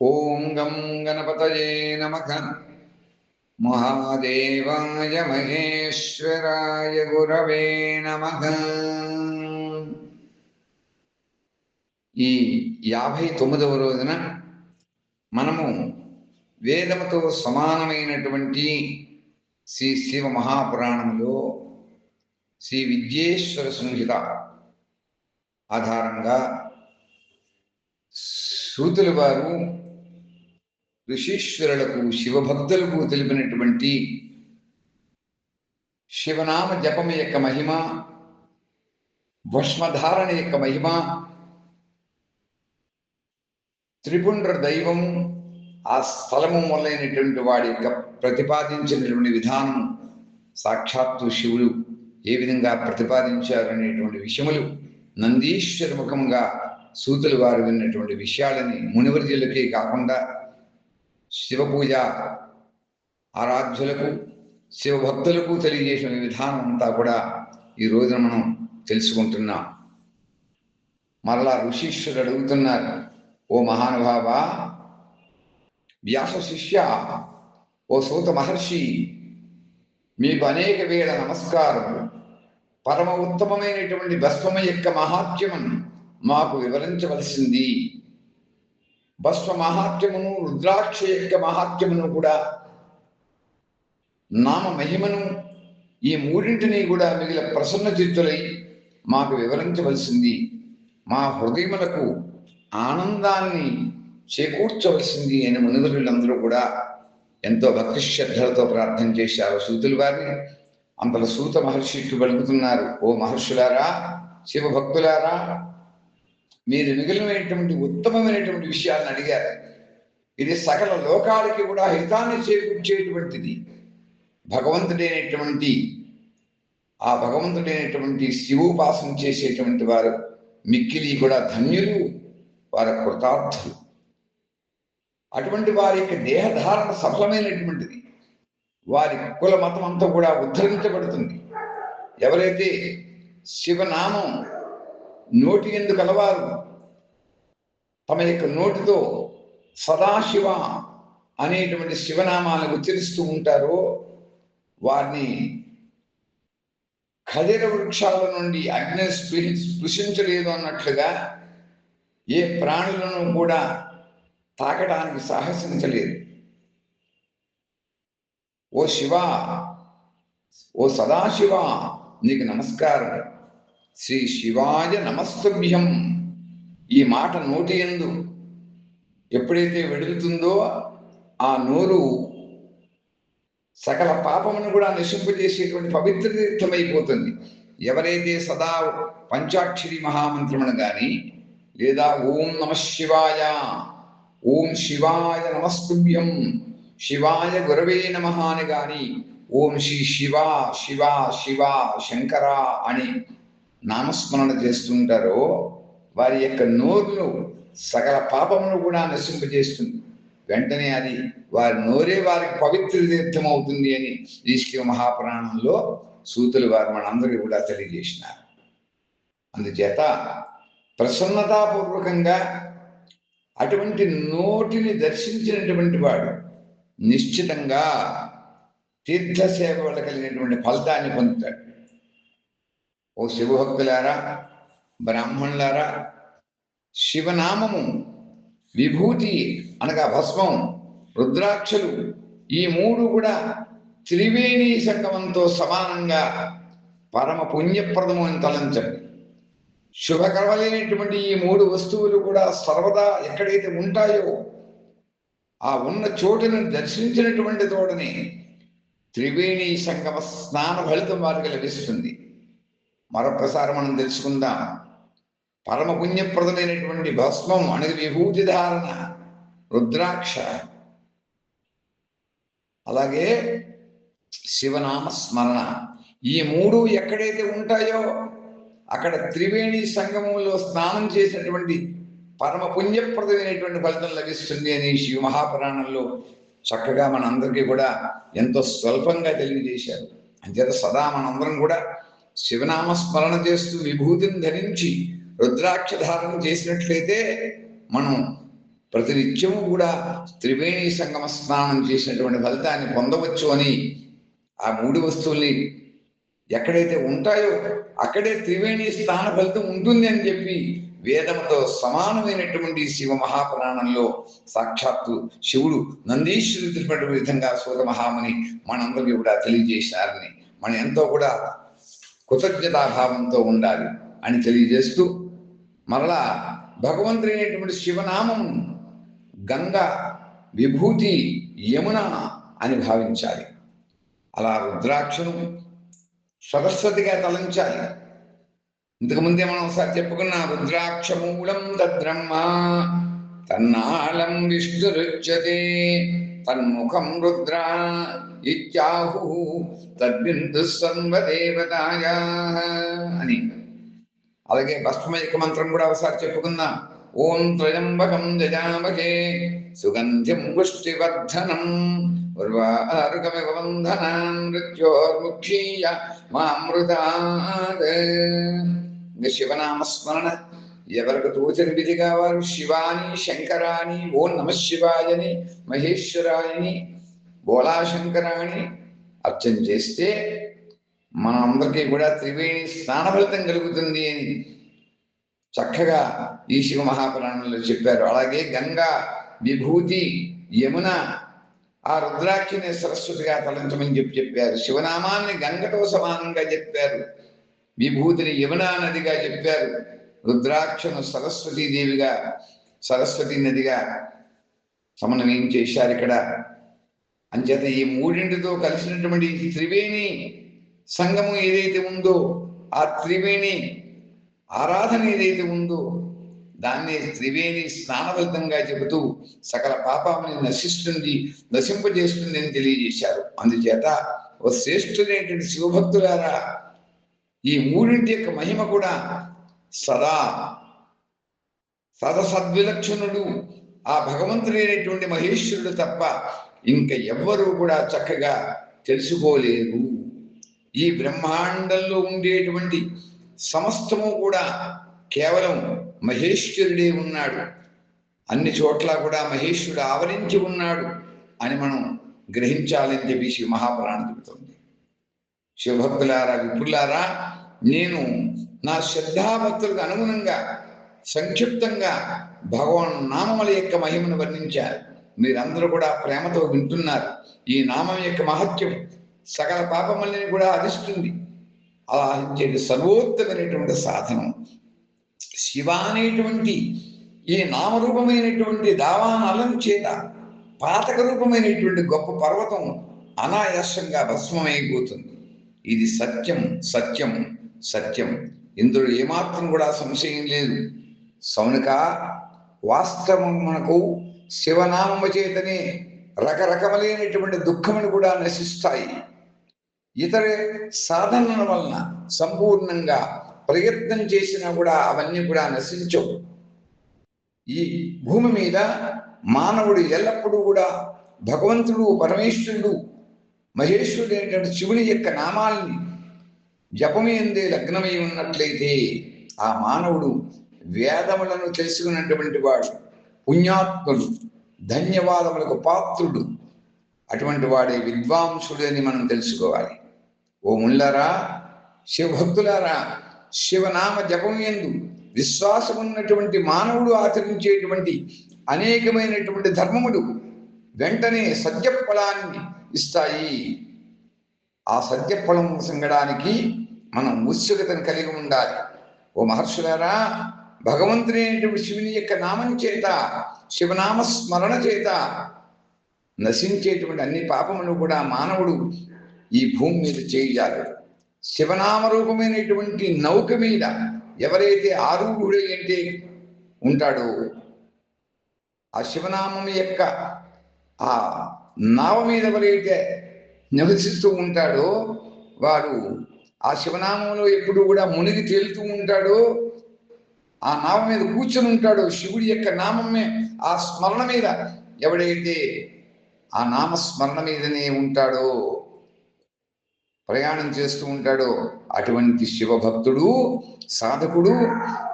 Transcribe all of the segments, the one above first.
ఓం గం గణపతయే నమ. మహాదేవాయ మహేశ్వరాయ గురవే నమ. ఈ యాభై తొమ్మిదవ రోజున మనము వేదముతో సమానమైనటువంటి శ్రీ శివ మహాపురాణంలో శ్రీ విద్యేశ్వర సంహిత ఆధారంగా సూతుల వారు ఋషీశ్వరులకు శివభక్తులకు తెలిపినటువంటి శివనామ జపం యొక్క మహిమ భస్మధారణ యొక్క మహిమ త్రిపుండ్ర దైవం ఆ స్థలము మొదలైనటువంటి వాడి యొక్క ప్రతిపాదించినటువంటి విధానం సాక్షాత్తు శివుడు ఏ విధంగా ప్రతిపాదించారు అనేటువంటి విషయములు నందీశ్వర ముఖంగా సూతులు వారు విన్నటువంటి విషయాలని మునివర్జులకే కాకుండా శివ పూజ ఆరాధ్యులకు శివభక్తులకు తెలియజేసిన విధానం అంతా కూడా ఈ రోజున మనం తెలుసుకుంటున్నాం. మరలా ఋషీశ్వరుడు అడుగుతున్నారు ఓ మహానుభావ వ్యాస శిష్య ఓ సూత మహర్షి మీకు అనేక వేల నమస్కారం పరమ ఉత్తమమైనటువంటి భస్మమ యొక్క మహాత్యమును మాకు వివరించవలసింది. భస్వ మహాత్యమును రుద్రాక్ష యొక్క మహాత్యమును కూడా నామ మహిమను ఈ మూడింటిని కూడా మిగిలిన ప్రసన్న చిత్తులై మాకు వివరించవలసింది. మా హృదయములకు ఆనందాన్ని చేకూర్చవలసింది అని మునివరులందరూ కూడా ఎంతో భక్తి శ్రద్ధలతో ప్రార్థన చేశారు. సూతులు వారిని అంతలో సూత మహర్షికి పలుకుతున్నారు. ఓ మహర్షులారా శివభక్తులారా మీరు మిగిలినటువంటి ఉత్తమమైనటువంటి విషయాలను అడిగారు. ఇది సకల లోకాలకి కూడా హితాన్ని చేకూర్చేటువంటిది. భగవంతుడైనటువంటి ఆ భగవంతుడైనటువంటి శివోపాసన చేసేటువంటి వారు మిక్కిలి కూడా ధన్యులు వారి కృతార్థులు. అటువంటి వారి యొక్క దేహధారణ సఫలమైనటువంటిది. వారి కుల మతం అంతా కూడా ఉద్ధరించబడుతుంది. ఎవరైతే శివనామం నోటి ఎందుకు కలవారు. తమ యొక్క నోటితో సదాశివ అనేటువంటి శివనామాలను ఉచ్చరిస్తూ ఉంటారో వారిని ఖజర వృక్షాల నుండి అగ్ని స్పృశించలేదు అన్నట్లుగా ఏ ప్రాణులను కూడా తాకడానికి సాహసించలేదు. ఓ శివ ఓ సదాశివ నీకు నమస్కారం శ్రీ శివాయ నమస్తుభ్యం ఈ మాట నోటి ఎందు ఎప్పుడైతే వెడుగుతుందో ఆ నోరు సకల పాపమును కూడా నశింపజేసేటువంటి పవిత్ర తీర్థమైపోతుంది ఎవరైతే సదా పంచాక్షరి మహామంత్రమును గాని లేదా ఓం నమ శివాయ ఓం శివాయ నమస్తుభ్యం శివాయ గురవే నమ అని గాని ఓం శ్రీ శివ శివ శివ శంకర అని నామస్మరణ చేస్తుంటారో వారి యొక్క నోరును సకల పాపమును కూడా నశింపజేస్తుంది. వెంటనే అది వారి నోరే వారికి పవిత్ర తీర్థం అవుతుంది అని ఈ మహాపురాణంలో సూతులు వారు మనందరికీ కూడా తెలియజేసినారు. అందుచేత ప్రసన్నతాపూర్వకంగా అటువంటి నోటిని దర్శించినటువంటి వాడు నిశ్చితంగా తీర్థ సేవ వల్ల కలిగినటువంటి ఫలితాన్ని పొందుతాడు. ఓ శివభక్తులారా బ్రాహ్మణులారా శివనామము విభూతి అనగా భస్మం రుద్రాక్షలు ఈ మూడు కూడా త్రివేణి సంగమంతో సమానంగా పరమ పుణ్యప్రదము అని తలంచండి. శుభకరమైనటువంటి ఈ మూడు వస్తువులు కూడా సర్వదా ఎక్కడైతే ఉంటాయో ఆ ఉన్న చోటును దర్శించినటువంటి తోడని త్రివేణి సంగమ స్నాన ఫలితం వారికి లభిస్తుంది. మరొకసారి మనం తెలుసుకుందాం. పరమ పుణ్యప్రదమైనటువంటి భస్మం అనేది విభూతి ధారణ రుద్రాక్ష. అలాగే శివనామ స్మరణ. ఈ మూడు ఎక్కడైతే ఉంటాయో అక్కడ త్రివేణి సంగమంలో స్నానం చేసినటువంటి పరమ పుణ్యప్రదమైనటువంటి ఫలితం లభిస్తుంది అని శివ మహాపురాణంలో చక్కగా మనందరికీ కూడా ఎంతో స్వల్పంగా తెలియజేశారు. అంచేత సదా మనందరం కూడా శివనామ స్మరణ చేస్తూ విభూతిని ధరించి రుద్రాక్ష ధారణ చేసినట్లయితే మనం ప్రతినిత్యము కూడా త్రివేణి సంగమ స్నానం చేసినటువంటి ఫలితాన్ని పొందవచ్చు అని ఆ మూడు వస్తువుల్ని ఎక్కడైతే ఉంటాయో అక్కడే త్రివేణి స్నాన ఫలితం ఉంటుంది అని చెప్పి వేదముతో సమానమైనటువంటి శివ మహాపురాణంలో సాక్షాత్తు శివుడు నందీశ్వరుడు తెలిపిన విధంగా సూత మహాముని మనందరికీ కూడా తెలియజేసినారని మనం ఎంతో కూడా కృతజ్ఞతాభావంతో ఉండాలి అని తెలియజేస్తూ మరలా భగవంతుడైనటువంటి శివనామం గంగ విభూతి యమున అని భావించాలి. అలా రుద్రాక్షను సరస్వతిగా తలంచాలి. ఇంతకుముందే మనం ఒకసారి చెప్పుకున్నాం రుద్రాక్ష మూలం తద్బ్రహ్మ తన్నాళం విష్ణురుచ్యతే. తన్ముఖం రుద్ర ఇత్యాహు తద్బిందు సర్వదేవతాయ అని. అలాగే భస్మయక మంత్రం కూడా ఒకసారి చెప్పుకుందాం. ఓం త్రయంబకం జజామహే సుగంధ్యం పుష్టివర్ధనం ఉర్వారుకమివ వంధనా మృత్యోర్ముక్షీయ మామృతాత్. శివనామస్మరణ. ఎవరికి తోచని విధిగా వారు శివాని శంకరాని ఓం నమ శివాయని మహేశ్వరాయని బోలా శంకరాని అర్చన చేస్తే మన అందరికీ కూడా త్రివేణి స్నాన ఫలితం కలుగుతుంది అని చక్కగా ఈ శివ మహాపురాణంలో చెప్పారు. అలాగే గంగా విభూతి యమున ఆ రుద్రాక్షిని సరస్వతిగా తలంచమని చెప్పి చెప్పారు. శివనామాన్ని గంగతో సమానంగా చెప్పారు. విభూతిని యమునా నదిగా చెప్పారు. రుద్రాక్షను సరస్వతీదేవిగా సరస్వతి నదిగా సమన్వయం చేశారు ఇక్కడ. అంచేత ఈ మూడింటితో కలిసినటువంటి ఈ త్రివేణి సంగము ఏదైతే ఉందో ఆ త్రివేణి ఆరాధన ఏదైతే ఉందో దాన్ని త్రివేణి స్నానబద్ధంగా చెబుతూ సకల పాపాన్ని నశిస్తుంది నశింపజేస్తుంది అని తెలియజేశారు. అందుచేత ఓ శ్రేష్ఠులైనటువంటి శివభక్తులారా ఈ మూడింటి యొక్క మహిమ కూడా సదా. సద సద్విలక్షణుడు ఆ అయినటువంటి మహేశ్వరుడు తప్ప ఇంకా ఎవ్వరూ కూడా చక్కగా తెలుసుకోలేరు. ఈ బ్రహ్మాండంలో ఉండేటువంటి సమస్తము కూడా కేవలం మహేశ్వరుడే ఉన్నాడు. అన్ని చోట్ల కూడా మహేశ్వరుడు ఆవరించి ఉన్నాడు అని మనం గ్రహించాలని చెప్పేసి మహాప్రాణ మహాపురాణం చెబుతుంది. శివభక్తులారా విపులారా నేను నా శ్రద్ధాభక్తులకు అనుగుణంగా సంక్షిప్తంగా భగవాన్ నామముల యొక్క మహిమను వర్ణించారు. మీరందరూ కూడా ప్రేమతో వింటున్నారు. ఈ నామం యొక్క మహత్యం సకల పాపములని కూడా అధిస్తుంది. అలా చేయడం సర్వోత్తమైనటువంటి సాధనం. శివ అనేటువంటి ఈ నామరూపమైనటువంటి దావానలం చేత పాతక రూపమైనటువంటి గొప్ప పర్వతం అనాయాసంగా భస్మమైపోతుంది. ఇది సత్యం సత్యం సత్యం. ఇందులో ఏమాత్రం కూడా సంశయం లేదు. సౌనిక వాస్తవమునకు శివనామము చేతనే రకరకములైనటువంటి దుఃఖములు కూడా నశిస్తాయి. ఇతర సాధనల వలన సంపూర్ణంగా ప్రయత్నం చేసినా కూడా అవన్నీ కూడా నశించవు. ఈ భూమి మీద మానవుడు ఎల్లప్పుడూ కూడా భగవంతుడు పరమేశ్వరుడు మహేశ్వరుడు అయినటువంటి శివుని యొక్క నామాల్ని జపమేందే లగ్నమై ఉన్నట్లయితే ఆ మానవుడు వేదములను తెలుసుకున్నటువంటి వాడు పుణ్యాత్ముడు ధన్యవాదములకు పాత్రుడు. అటువంటి వాడే విద్వాంసుడు అని మనం తెలుసుకోవాలి. ఓ ముళ్ళరా శివభక్తులారా శివనామ జపం ఎందు విశ్వాసం ఉన్నటువంటి మానవుడు ఆచరించేటువంటి అనేకమైనటువంటి ధర్మములు వెంటనే సత్యఫలాన్ని ఇస్తాయి. ఆ సత్యఫలం సంగడానికి మనం ఉత్సుకతను కలిగి ఉండాలి. ఓ మహర్షులారా భగవంతుని శివుని యొక్క నామం చేత శివనామ స్మరణ చేత నశించేటువంటి అన్ని పాపములు కూడా మానవుడు ఈ భూమి మీద చేయాలి. శివనామ రూపమైనటువంటి నౌక మీద ఎవరైతే ఆరుగుడు అంటే ఉంటాడో ఆ శివనామం యొక్క ఆ నావ మీద ఎవరైతే నివసిస్తూ ఉంటాడో వాడు ఆ శివనామంలో ఎప్పుడు కూడా మునిగి తేలుతూ ఉంటాడో ఆ నామ మీద కూర్చొని ఉంటాడో శివుడి యొక్క నామమే ఆ స్మరణ మీద. ఎవడైతే ఆ నామస్మరణ మీదనే ఉంటాడో ప్రయాణం చేస్తూ ఉంటాడో అటువంటి శివభక్తుడు సాధకుడు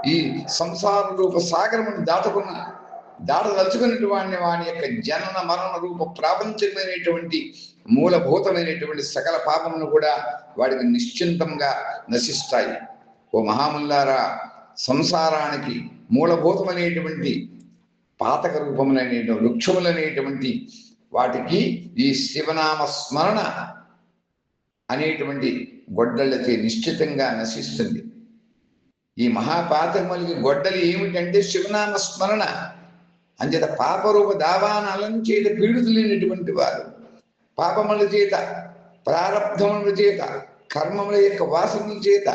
ఈ సంసార రూప సాగరమును దాటుకున్న దాటదలుచుకున్నటువంటి వాడిని వాని యొక్క జనన మరణ రూప ప్రాపంచమైనటువంటి మూలభూతమైనటువంటి సకల పాపములు కూడా వాడికి నిశ్చింతంగా నశిస్తాయి. ఓ మహాముల్లారా సంసారానికి మూలభూతమైనటువంటి పాతక రూపములైన వృక్షములనేటువంటి వాటికి ఈ శివనామ స్మరణ అనేటువంటి గొడ్డళ్ళకి నిశ్చితంగా నశిస్తుంది. ఈ మహాపాతకములకి గొడ్డలి ఏమిటంటే శివనామ స్మరణ. అంచేత పాపరూప దావానాలను చేత పీడితులైనటువంటి వారు. పాపముల చేత ప్రారంధముల చేత కర్మముల యొక్క వాసనల చేత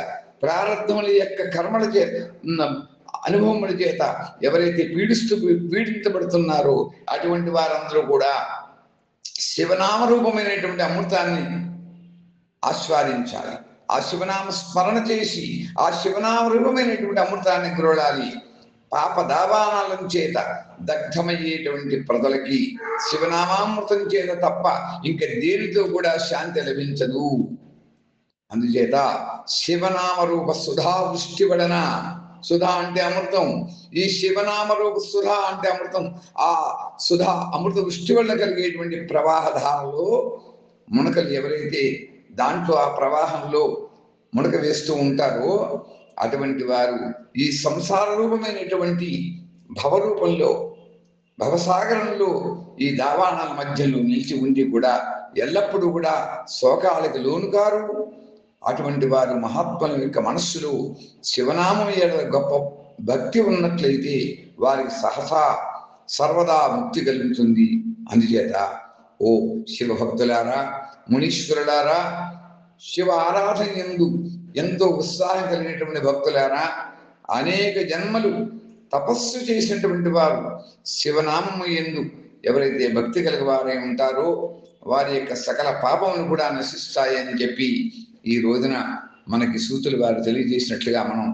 ప్రారంధముల యొక్క కర్మల చేత ఉన్న అనుభవముల చేత ఎవరైతే పీడిస్తూ పీడించబడుతున్నారో అటువంటి వారందరూ కూడా శివనామ రూపమైనటువంటి అమృతాన్ని ఆస్వాదించాలి. ఆ శివనామ స్మరణ చేసి ఆ శివనామ రూపమైనటువంటి అమృతాన్ని గురడాలి పాప దావానాలం చేత దగ్ధమయ్యేటువంటి ప్రజలకి శివనామామృతం చేత తప్ప ఇంక దేనితో కూడా శాంతి లభించదు. అందుచేత శివనామ రూప సుధా వృష్టి వలన సుధా అంటే అమృతం. ఈ శివనామ రూప సుధా అంటే అమృతం. ఆ సుధా అమృత వృష్టి వల్ల కలిగేటువంటి ప్రవాహధారలో మునకలు ఎవరైతే దాంట్లో ఆ ప్రవాహంలో మునక వేస్తూ ఉంటారో అటువంటి వారు ఈ సంసార రూపమైనటువంటి భవరూపంలో భవసాగరంలో ఈ దావాణాల మధ్యలో నిలిచి ఉండి కూడా ఎల్లప్పుడూ కూడా శోకాలకు లోను కారు అటువంటి వారు మహాత్ముల యొక్క మనస్సులో శివనామం ఏడ గొప్ప భక్తి ఉన్నట్లయితే వారికి సహసా సర్వదా ముక్తి కలుగుతుంది. అందుచేత ఓ శివభక్తులారా మునీశ్వరులారా శివ ఆరాధన ఎందు ఎంతో ఉత్సాహం కలిగినటువంటి భక్తులారా అనేక జన్మలు తపస్సు చేసినటువంటి వారు శివనామము ఎందు ఎవరైతే భక్తి కలిగివారై ఉంటారో వారి యొక్క సకల పాపములు కూడా నశిస్తాయని చెప్పి ఈ రోజున మనకి సూతులు వారు తెలియజేసినట్లుగా మనం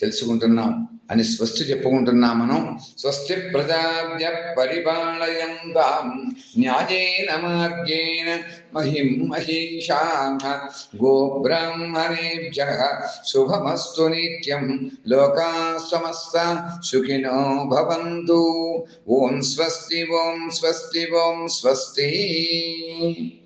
తెలుసుకుంటున్నాం. అని స్వస్తి చెప్పుకుంటున్నాం మనం స్వస్తి ప్రజాభ్య పరిపాలయంతాం న్యాయేన మార్గేణ మహిం మహిషాం. గోబ్రాహ్మణేభ్య శుభమస్తు నిత్యం. లోకా సమస్త సుఖినో భవంతు. ఓం స్వస్తి ఓం స్వస్తి ఓం స్వస్తి.